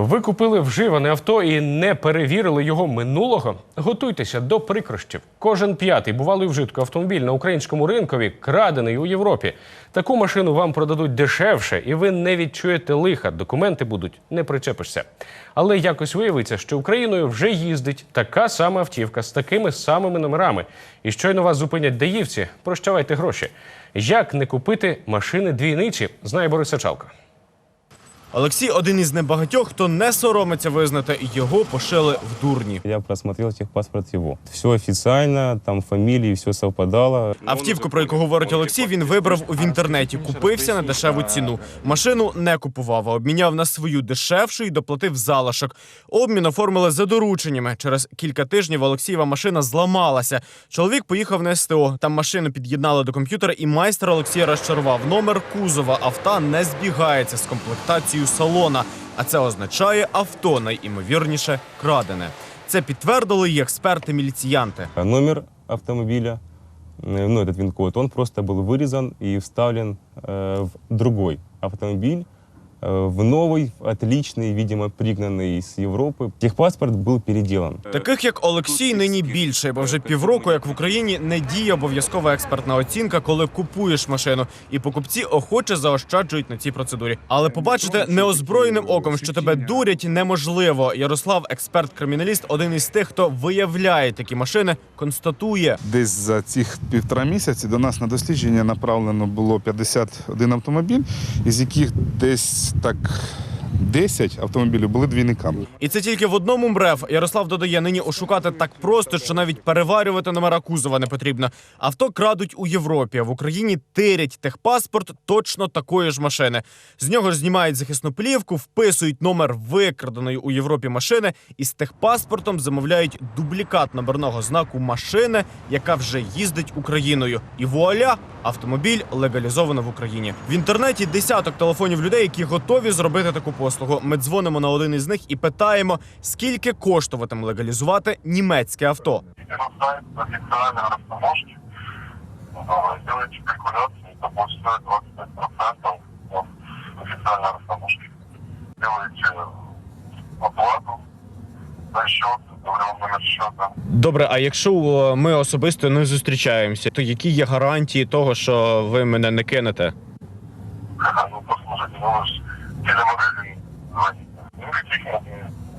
Ви купили вживане авто і не перевірили його минулого? Готуйтеся до прикрощів. Кожен п'ятий бувалий вжитку автомобіль на українському ринкові крадений у Європі. Таку машину вам продадуть дешевше, і ви не відчуєте лиха. Документи будуть не причепишся. Але якось виявиться, що Україною вже їздить така сама автівка з такими самими номерами. І щойно вас зупинять даївці, прощавайте гроші. Як не купити машини двійниці, знає Борис Сачалко. Олексій один із небагатьох, хто не соромиться визнати, його пошили в дурні. Я просмотрел техпаспорт его. Все официально, там фамилии, все совпадало. Автівку, про яку говорить Олексій, він вибрав у інтернеті. Купився на дешеву ціну. Машину не купував, а обміняв на свою дешевшу і доплатив залишок. Обмін оформили за дорученнями. Через кілька тижнів Олексієва машина зламалася. Чоловік поїхав на СТО. Там машину під'єднали до комп'ютера, і майстер Олексія розчарував. Номер кузова авто не збігається з комплектацією салона. А це означає авто найімовірніше крадене. Це підтвердили і експерти-міліціянти. А Номер автомобиля, э, ну, этот ВИН-код, он просто был вырезан и вставлен э, в другой автомобиль, э, в новый, отличный, видимо, пригнанный из Европы. Техпаспорт был переделан. Таких як Олексій нині більше, бо вже півроку, як в Україні, не діє обов'язкова експертна оцінка, коли купуєш машину, і покупці охоче заощаджують на цій процедурі. Але побачити неозброєним оком, що тебе дурять, неможливо. Ярослав, експерт-криміналіст, один із тих, хто виявляє такі машини, констатує. Десь за цих півтора місяці до нас на дослідження направлено було 51 автомобіль, із яких десь так 10 автомобілів були двійниками. І це тільки в одному мрев. Ярослав додає, нині ошукати так просто, що навіть переварювати номера кузова не потрібно. Авто крадуть у Європі, в Україні тирять техпаспорт точно такої ж машини. З нього ж знімають захисну плівку, вписують номер викраденої у Європі машини і з техпаспортом замовляють дублікат номерного знаку машини, яка вже їздить Україною. І вуаля, автомобіль легалізовано в Україні. В інтернеті десяток телефонів людей, які готові зробити таку послугу. Ми дзвонимо на один із них і питаємо, скільки коштуватиме легалізувати німецьке авто. сайт официальной растаможки, э, сделайте калькуляции, это будет стоить 25% от официальной растаможки. Оплату за счета. Добре, а якщо е, ми особисто не зустрічаємося, то які є гарантії того, що ви мене не кинете? Ну, послушайте, ну же телемагазин звоните. Никаких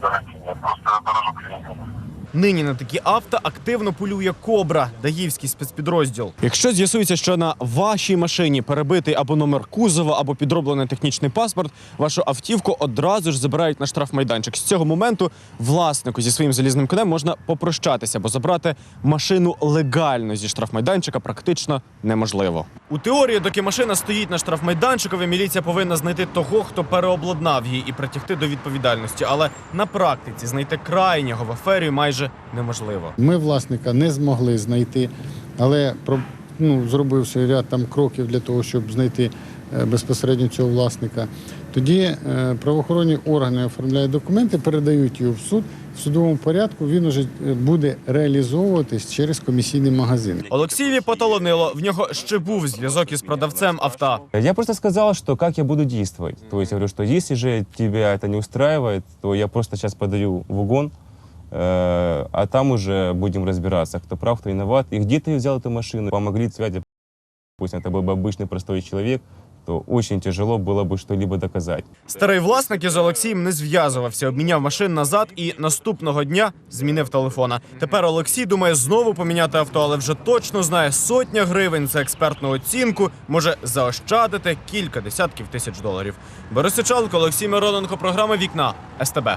гарантий нет, просто я дорожу. Нині на такі авто активно полює Кобра, Даївський спецпідрозділ. Якщо з'ясується, що на вашій машині перебитий або номер кузова, або підроблений технічний паспорт, вашу автівку одразу ж забирають на штрафмайданчик. З цього моменту власнику зі своїм залізним конем можна попрощатися, бо забрати машину легально зі штрафмайданчика практично неможливо. У теорії, доки машина стоїть на штрафмайданчикові, міліція повинна знайти того, хто переобладнав її і притягти до відповідальності. Але на практиці знайти крайнього в афері майже неможливо. Ми власника не змогли знайти, але про- ну, зробився ряд там кроків для того, щоб знайти е, безпосередньо цього власника. Тоді е, правоохоронні органи оформляють документи, передають його в суд. В судовому порядку він уже е, буде реалізовуватись через комісійний магазин. Олексієві поталонило. В нього ще був зв'язок із продавцем авто. Я просто сказал, что как я буду действовать. То есть я говорю, что если же тебя это не устраивает, то я просто сейчас подаю в угон, а там уже будем разбираться, кто прав, кто виноват. И где ты взял эту машину? Помогли связи, пусть это был бы обычный простой человек, то очень тяжело было бы что-либо доказать. Старий власник із Олексієм не зв'язувався, обміняв машин назад і наступного дня змінив телефона. Тепер Олексій думає знову поміняти авто, але вже точно знає сотня гривень за експертну оцінку може заощадити кілька десятків тисяч доларів. Борис Сичалко, Олексій Мироненко, програма Вікна СТБ.